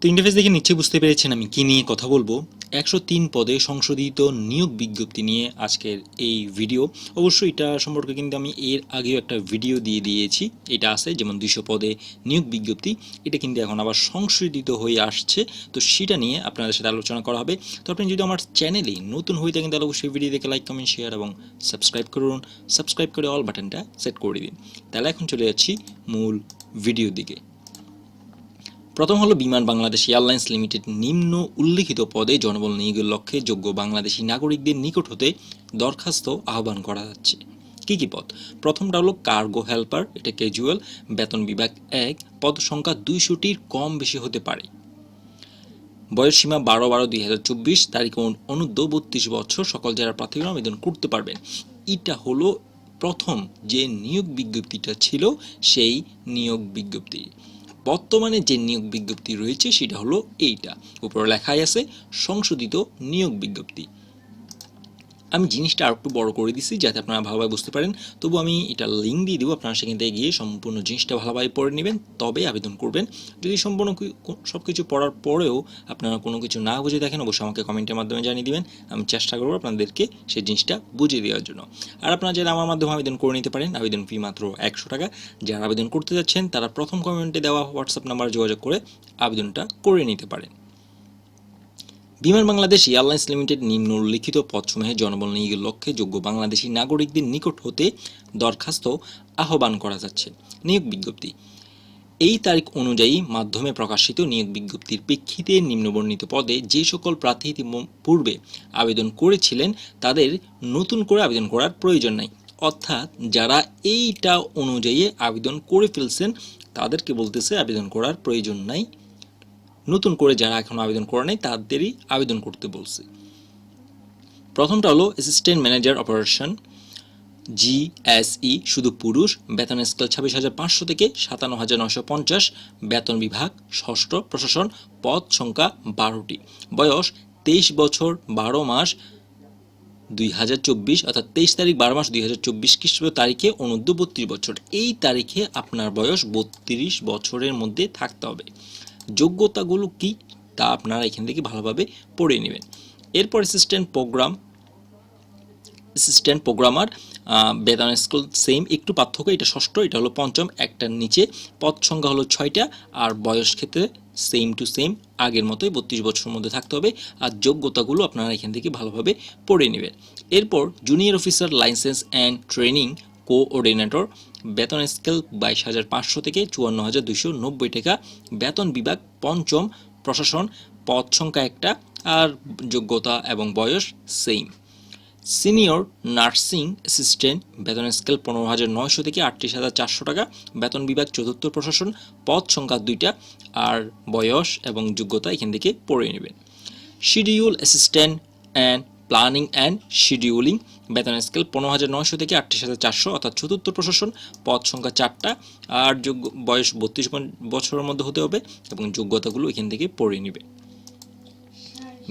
তো ইন্টারফেস দেখে নিচ্ছে বুঝতে পেরেছেন আমি কি নিয়ে কথা বলব। একশো তিন পদে সংশোধিত নিয়োগ বিজ্ঞপ্তি নিয়ে আজকের এই ভিডিও অবশ্যই এটা সম্পর্কে কিন্তু আমি এর আগেও একটা ভিডিও দিয়ে দিয়েছি। এটা আছে, যেমন দুইশো পদে নিয়োগ বিজ্ঞপ্তি। এটা কিন্তু এখন আবার সংশোধিত হয়ে আসছে। তো সেটা নিয়ে আপনাদের সাথে আলোচনা করা হবে। তো আপনি যদি আমার চ্যানেলে নতুন হয়ে থাকেন, তাহলে অবশ্যই ভিডিও দেখে লাইক কমেন্ট শেয়ার এবং সাবস্ক্রাইব করুন। সাবস্ক্রাইব করে অল বাটনটা সেট করে দিন। তাহলে এখন চলে যাচ্ছি মূল ভিডিও দিকে। প্রথম হলো বিমান বাংলাদেশ এয়ারলাইন্স লিমিটেড। নিম্ন উল্লিখিত পদে জনবল নিয়োগের লক্ষ্যে যোগ্য বাংলাদেশি নাগরিকদের নিকট হতে দরখাস্ত আহ্বান করা যাচ্ছে। কি কি পদ? প্রথমটা হলো কার্গো হেল্পার, এটা ক্যাজুয়াল বেতন বিভাগ এক, পদ সংখ্যা দুইশোটির কম বেশি হতে পারে। বয়স সীমা বারো বারো দুই হাজার চব্বিশ, তারিখ অনু- অনূর্ধ্ব বত্রিশ বছর, সকল যারা প্রার্থীরা আবেদন করতে পারবেন। এটা হলো প্রথম যে নিয়োগ বিজ্ঞপ্তিটা ছিল, সেই নিয়োগ বিজ্ঞপ্তি। বর্তমানে যে নিয়োগ বিজ্ঞপ্তি রয়েছে সেটা হলো এইটা। উপরে লেখাই আছে সংশোধিত নিয়োগ বিজ্ঞপ্তি। আমি জিনিসটা আর একটু বড় করে দিছি যাতে আপনারা ভালোভাবে বুঝতে পারেন। তবু আমি এটা লিঙ্ক দিয়ে দেবো, আপনারা সেখান থেকে গিয়ে সম্পূর্ণ জিনিসটা ভালোভাবে পড়ে নেবেন তবে আবেদন করবেন। যদি সম্পূর্ণ সব কিছু পড়ার পরেও আপনারা কোনো কিছু না বুঝে দেখেন, অবশ্যই আমাকে কমেন্টের মাধ্যমে জানিয়ে দিবেন। আমি চেষ্টা করব আপনাদেরকে সেই জিনিসটা বুঝিয়ে দেওয়ার জন্য। আর আপনারা যারা আমার মাধ্যমে আবেদন করে নিতে পারেন, আবেদন ফি মাত্র একশো টাকা। যারা আবেদন করতে যাচ্ছেন, তারা প্রথম কমেন্টে দেওয়া হোয়াটসঅ্যাপ নাম্বার যোগাযোগ করে আবেদনটা করে নিতে পারেন। বিমান বাংলাদেশ এয়ারলাইন্স লিমিটেড নিম্ন উল্লিখিত পদসমূহে জনবল নিয়োগের লক্ষ্যে যোগ্য বাংলাদেশি নাগরিকদের নিকট হতে দরখাস্ত আহ্বান করা যাচ্ছে। নিয়োগ বিজ্ঞপ্তি। এই তারিখ অনুযায়ী মাধ্যমে প্রকাশিত নিয়োগ বিজ্ঞপ্তির প্রেক্ষিতে নিম্নবর্ণিত পদে যে সকল প্রার্থী পূর্বে আবেদন করেছিলেন, তাদের নতুন করে আবেদন করার প্রয়োজন নাই। অর্থাৎ যারা এইটা অনুযায়ী আবেদন করে ফেলছেন, তাদেরকে বলতেছে আবেদন করার প্রয়োজন নাই। নতুন করে যারা এখন আবেদন করে নাই, তাদেরই আবেদন করতে বলছে। প্রথমটা হলো অ্যাসিস্ট্যান্ট ম্যানেজার অপারেশন জিএসই শুধু পুরুষ, বেতন স্কেল ছাব্বিশ হাজার পাঁচশো থেকে সাতান্ন হাজার নশো পঞ্চাশ, বেতন বিভাগ, ষষ্ঠ, প্রশাসন, পদ সংখ্যা বারোটি। বয়স তেইশ বছর, বারো মাস, দুই হাজার চব্বিশ, অর্থাৎ তেইশ তারিখ, বারো মাস, দুই হাজার চব্বিশ খ্রিস্টাব্দ তারিখে, অনূর্ধ্ব বত্রিশ বছর। এই তারিখে আপনার বয়স বত্রিশ বছরের মধ্যে থাকতে হবে। যোগ্যতাগুলো কি তা আপনারা এখান থেকে ভালোভাবে পড়ে নেবেন। এরপর অ্যাসিস্ট্যান্ট প্রোগ্রাম অ্যাসিস্ট্যান্ট প্রোগ্রামার বেদান স্কুল সেম একটু পার্থক্য, এটা ষষ্ঠ, এটা হলো পঞ্চম, একটার নিচে, পদ সংখ্যা হলো ছয়টা, আর বয়স ক্ষেত্রে সেম টু সেম আগের মতোই বত্রিশ বছরের মধ্যে থাকতে হবে, আর যোগ্যতাগুলো আপনারা এখান থেকে ভালোভাবে পড়ে নেবেন। এরপর junior officer license and training coordinator. বেতন স্কেল বাইশ হাজার পাঁচশো থেকে চুয়ান্ন হাজার দুশো নব্বই টাকা। বেতন বিভাগ পঞ্চম, প্রশাসন, পদ সংখ্যা একটা, আর যোগ্যতা এবং বয়স সেম সিনিয়র নার্সিং অ্যাসিস্ট্যান্ট, বেতন স্কেল পনেরো হাজার নয়শো থেকে আটত্রিশ হাজার চারশো টাকা। বেতন বিভাগ চতুর্থ, প্রশাসন, পদ সংখ্যা দুইটা, আর বয়স এবং যোগ্যতা এখান থেকে পড়ে নেবেন। Schedule assistant and planning and scheduling বেতন স্কেল পনেরো হাজার নয়শো থেকে আটত্রিশ হাজার চারশো, অর্থাৎ চতুর্থ প্রশাসন, পদ সংখ্যা চারটা, আর যোগ্য বয়স বত্রিশ বছরের মধ্যে হতে হবে এবং যোগ্যতাগুলো এখান থেকে পড়ে নেবে।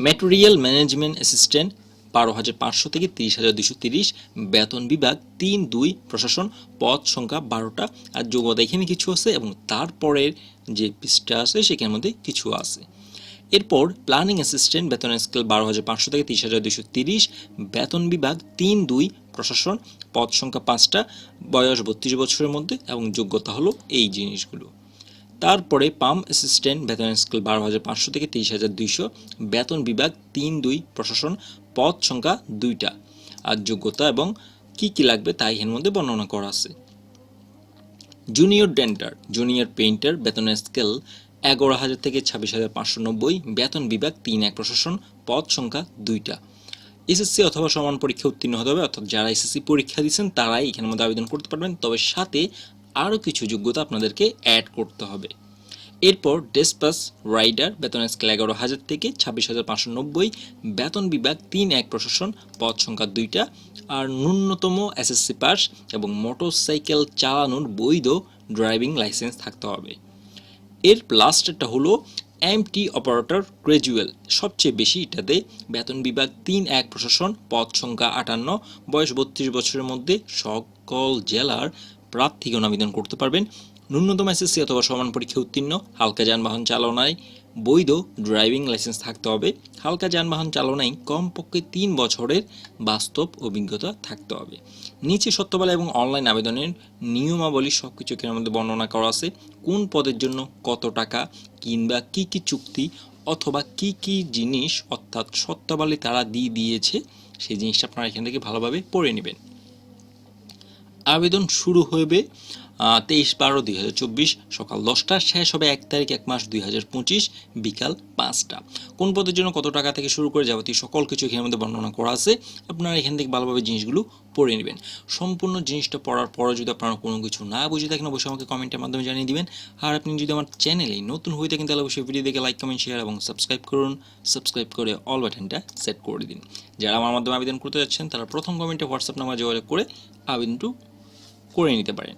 ম্যাটেরিয়াল ম্যানেজমেন্ট অ্যাসিস্ট্যান্ট বারো হাজার পাঁচশো থেকে তিরিশ হাজার দুশো তিরিশ, বেতন বিভাগ তিন দুই, প্রশাসন, পদ সংখ্যা বারোটা, আর যোগ্যতা এখানে কিছু আছে এবং তারপরের যে পৃষ্ঠা আছে সেখানের মধ্যে কিছু আছে। এরপর প্ল্যানিং অ্যাসিস্ট্যান্ট বেতন স্কেল বারো হাজার পাঁচশো থেকে তিরিশ হাজার দুশো তিরিশ, বেতন বিভাগ তিন, দুই, প্রশাসন, পদ সংখ্যা পাঁচটা, বয়স বত্রিশ বছরের মধ্যে এবং যোগ্যতা হলো এই জিনিসগুলো। তারপরে পাম্প অ্যাসিস্ট্যান্ট বেতন স্কেল বারো হাজার পাঁচশো থেকে তিরিশ হাজার দুইশো, বেতন বিভাগ তিন, দুই, প্রশাসন, পদ সংখ্যা দুইটা। আর যোগ্যতা এবং কি কি লাগবে তাই এর মধ্যে বর্ণনা করা আছে। জুনিয়র ডেন্টার জুনিয়র পেইন্টার বেতন স্কেল এগারো হাজার থেকে ছাব্বিশ হাজার পাঁচশো নব্বই, বেতন বিভাগ তিন, এক প্রশাসন, পদ সংখ্যা দুইটা। এসএসসি অথবা সমান পরীক্ষা উত্তীর্ণ হতে হবে, অর্থাৎ যারা এসএসসি পরীক্ষা দিচ্ছেন তারাই এখানের মধ্যে আবেদন করতে পারবেন। তবে সাথে আরও কিছু যোগ্যতা আপনাদেরকে অ্যাড করতে হবে। এরপর ডেসপাস রাইডার বেতন স্কেল এগারো হাজার থেকে ছাব্বিশ হাজার পাঁচশো নব্বই, বেতন বিভাগ তিন, এক প্রশাসন, পদ সংখ্যা দুইটা। আর ন্যূনতম এসএসসি পাস এবং মোটরসাইকেল চালানোর বৈধ ড্রাইভিং লাইসেন্স থাকতে হবে। এর লাস্টটা হলো এমটি অপারেটর গ্রাজুয়াল। সবচেয়ে বেশি এটাতে বেতন বিভাগ তিন এক প্রশাসন, পদ সংখ্যা আটান্ন, বয়স বত্রিশ বছরের মধ্যে সকল জেলার প্রার্থীকে আবেদন করতে পারবেন। ন্যূনতম এসএসসি অথবা সমান পরীক্ষা উত্তীর্ণ, হালকা যানবাহন চালনায় বৈধ ড্রাইভিং লাইসেন্স থাকতে হবে। হালকা যানবাহন চালনায় কমপক্ষে তিন বছরের বাস্তব অভিজ্ঞতা থাকতে হবে। নিচে সত্যবালা এবং অনলাইন আবেদনের নিয়মাবলী সব কিছু এখানের মধ্যে বর্ণনা করা আছে। কোন পদের জন্য কত টাকা কিংবা কি কি চুক্তি অথবা কি কি জিনিস অর্থাৎ সত্যবালি তারা দিয়ে দিয়েছে, সেই জিনিসটা আপনারা এখান থেকে ভালোভাবে পড়ে নেবেন। আবেদন শুরু হবে তেইশ বারো দুই হাজার চব্বিশ সকাল দশটা, শেষ হবে এক তারিখ এক মাস দুই হাজার পঁচিশ বিকাল পাঁচটা। কোন পদের জন্য কত টাকা থেকে শুরু করে যাবতীয় সকল কিছু এখানের মধ্যে বর্ণনা করা আছে, আপনারা এখান থেকে ভালোভাবে জিনিসগুলো পড়ে নেবেন। সম্পূর্ণ জিনিসটা পড়ার পরে যদি আপনারা কোনো কিছু না বুঝে থাকেন, অবশ্যই আমাকে কমেন্টের মাধ্যমে জানিয়ে দিবেন। আর আপনি যদি আমার চ্যানেলে নতুন হয়ে থাকেন, তাহলে অবশ্যই ভিডিও দেখে লাইক কমেন্ট শেয়ার এবং সাবস্ক্রাইব করুন। সাবস্ক্রাইব করে অল বাটনটা সেট করে দিন। যারা আমার মাধ্যমে আবেদন করতে যাচ্ছেন, তারা প্রথম কমেন্টে হোয়াটসঅ্যাপ নাম্বার যোগাযোগ করে আবেদনটু করে নিতে পারেন।